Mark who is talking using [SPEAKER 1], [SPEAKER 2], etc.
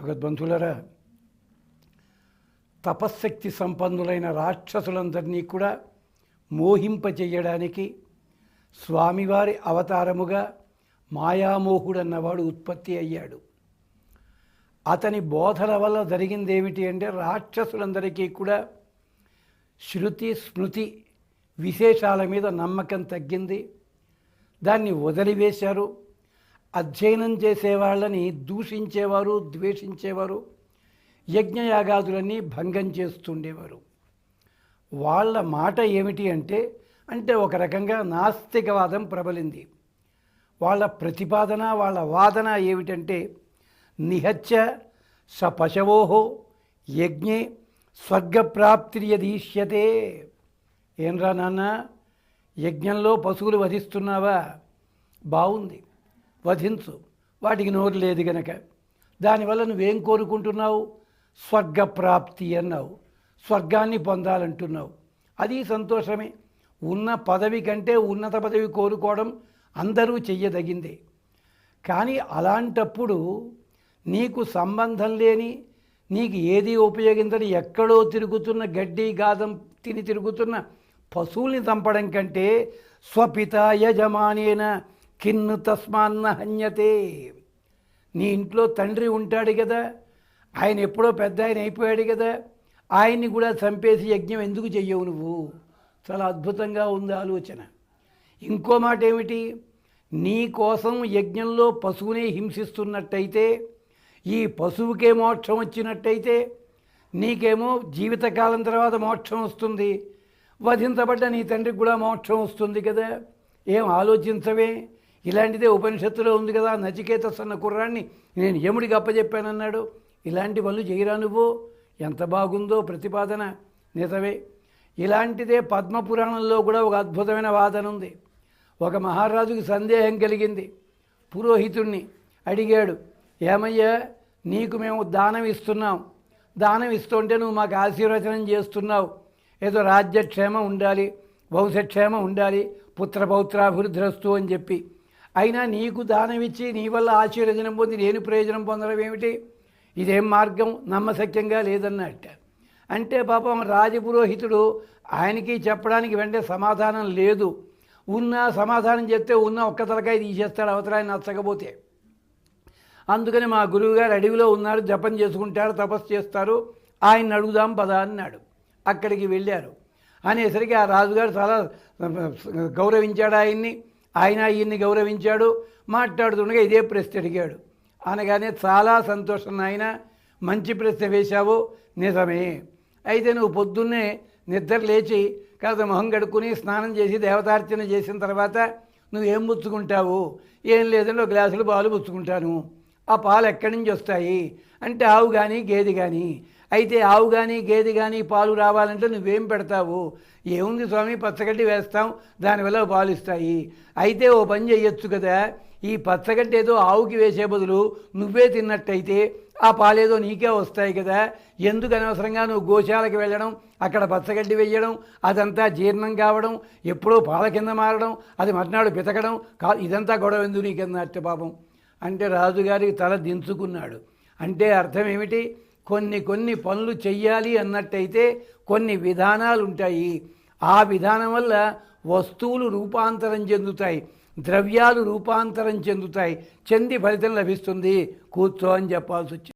[SPEAKER 1] భగవద్బంధులరా తపశ్శక్తి సంపన్నులైన రాక్షసులందరినీ కూడా మోహింపచేయడానికి స్వామివారి అవతారముగా మాయామోహుడన్నవాడు ఉత్పత్తి అయ్యాడు. అతని బోధన వల్ల జరిగింది ఏమిటి అంటే రాక్షసులందరికీ కూడా శృతి స్మృతి విశేషాల మీద నమ్మకం తగ్గింది. దాన్ని వదిలివేశారు. అధ్యయనం చేసేవాళ్ళని దూషించేవారు ద్వేషించేవారు యజ్ఞయాగాదులన్నీ భంగం చేస్తుండేవారు. వాళ్ళ మాట ఏమిటి అంటే అంటే ఒక రకంగా నాస్తికవాదం ప్రబలింది. వాళ్ళ ప్రతిపాదన వాళ్ళ వాదన ఏమిటంటే నిహత్య స పశవోహో యజ్ఞే స్వర్గప్రాప్తిర్యదీష్యతే ఏంరా నాన్న యజ్ఞంలో పశువులు వధిస్తున్నావా? బాగుంది వధించు. వాటికి నోరు లేదు గనక. దానివల్ల నువ్వేం కోరుకుంటున్నావు? స్వర్గప్రాప్తి అన్నావు. స్వర్గాన్ని పొందాలంటున్నావు. అది సంతోషమే. ఉన్న పదవి కంటే ఉన్నత పదవి కోరుకోవడం అందరూ చెయ్యదగిందే. కానీ అలాంటప్పుడు నీకు సంబంధం లేని నీకు ఏది ఉపయోగించని ఎక్కడో తిరుగుతున్న గడ్డి గాదం తిని తిరుగుతున్న పశువుల్ని చంపడం కంటే స్వపిత యజమానేన కిన్ను తస్మాన్న హన్యతే. నీ ఇంట్లో తండ్రి ఉంటాడు కదా ఆయన ఎప్పుడో పెద్ద ఆయన అయిపోయాడు కదా ఆయన్ని కూడా చంపేసి యజ్ఞం ఎందుకు చెయ్యవు నువ్వు? చాలా అద్భుతంగా ఉంది ఆలోచన. ఇంకో మాట ఏమిటి? నీ కోసం యజ్ఞంలో పశువునే హింసిస్తున్నట్టయితే ఈ పశువుకే మోక్షం వచ్చినట్టయితే నీకేమో జీవితకాలం తర్వాత మోక్షం వస్తుంది. వధించబడ్డ నీ తండ్రికి కూడా మోక్షం వస్తుంది కదా. ఏం ఆలోచించవే? ఇలాంటిదే ఉపనిషత్తులో ఉంది కదా నచికేతస్ అన్న కుర్రాన్ని నేను యముడికి అప్పచెప్పానన్నాడు ఇలాంటి పనులు చేయరా నువ్వు? ఎంత బాగుందో ప్రతిపాదన. నిజమే. ఇలాంటిదే పద్మపురాణంలో కూడా ఒక అద్భుతమైన వాదన ఉంది. ఒక మహారాజుకి సందేహం కలిగింది. పురోహితుణ్ణి అడిగాడు ఏమయ్యా నీకు మేము దానం ఇస్తున్నాం. దానం ఇస్తుంటే నువ్వు మాకు ఆశీర్వచనం చేస్తున్నావు. ఏదో రాజ్యక్షేమం ఉండాలి వంశక్షేమం ఉండాలి పుత్రపౌత్రాభివృద్ధిరస్తు అని చెప్పి అయినా నీకు దానం ఇచ్చి నీ వల్ల ఆశీర్వచనం పొంది నేను ప్రయోజనం పొందడం ఏమిటి? ఇదేం మార్గం? నమ్మశక్యంగా లేదన్నట్ట. అంటే పాపం రాజపురోహితుడు ఆయనకి చెప్పడానికి వెంటనే సమాధానం లేదు. ఉన్న సమాధానం చెప్తే ఉన్న ఒక్క తలకాయ తీసేస్తాడు అవతరాన్ని నచ్చకపోతే. అందుకని మా గురువుగారు అడవిలో ఉన్నారు జపం చేసుకుంటారు తపస్సు చేస్తారు. ఆయన అడుగుదాం పదా అన్నాడు. అక్కడికి వెళ్ళారు. అనేసరికి ఆ రాజుగారు చాలా గౌరవించాడు ఆయన్ని. ఆయన ఈయన్ని గౌరవించాడు మాట్లాడుతుండగా ఇదే ప్రశ్న అడిగాడు. అనగానే చాలా సంతోషం నాయన మంచి ప్రశ్న వేశావు నిజమే. అయితే నువ్వు పొద్దున్నే నిద్ర లేచి కాస్త మొహం కడుక్కుని స్నానం చేసి దేవతార్చన చేసిన తర్వాత నువ్వేం పుచ్చుకుంటావు? ఏం లేదంటే ఒక గ్లాసులు పాలు పుచ్చుకుంటాను. ఆ పాలు ఎక్కడి నుంచి వస్తాయి? అంటే ఆవు కానీ గేదె కానీ అయితే ఆవు కానీ గేదె కానీ పాలు రావాలంటే నువ్వేం పెడతావు? ఏముంది స్వామి? పచ్చగడ్డి వేస్తాం దానివల్ల పాలు ఇస్తాయి. అయితే ఓ పని చేయొచ్చు కదా. ఈ పచ్చగడ్డి ఏదో ఆవుకి వేసే బదులు నువ్వే తిన్నట్టయితే ఆ పాలేదో నీకే వస్తాయి కదా. ఎందుకు అనవసరంగా నువ్వు గోశాలకు వెళ్ళడం అక్కడ పచ్చగడ్డి వేయడం అదంతా జీర్ణం కావడం ఎప్పుడో పాల కింద మారడం అది మర్నాడు పితకడం కా ఇదంతా గొడవ ఎందుకు నీకెందట పాపం? అంటే రాజుగారికి తల దించుకున్నాడు. అంటే అర్థం ఏమిటి? కొన్ని కొన్ని పనులు చెయ్యాలి అన్నట్టయితే కొన్ని విధానాలు ఉంటాయి ఆ విధానం వల్ల వస్తువులు రూపాంతరం చెందుతాయి ద్రవ్యాలు రూపాంతరం చెందుతాయి. చెంది ఫలితం లభిస్తుంది. కూర్చో అని చెప్పాల్సి వచ్చింది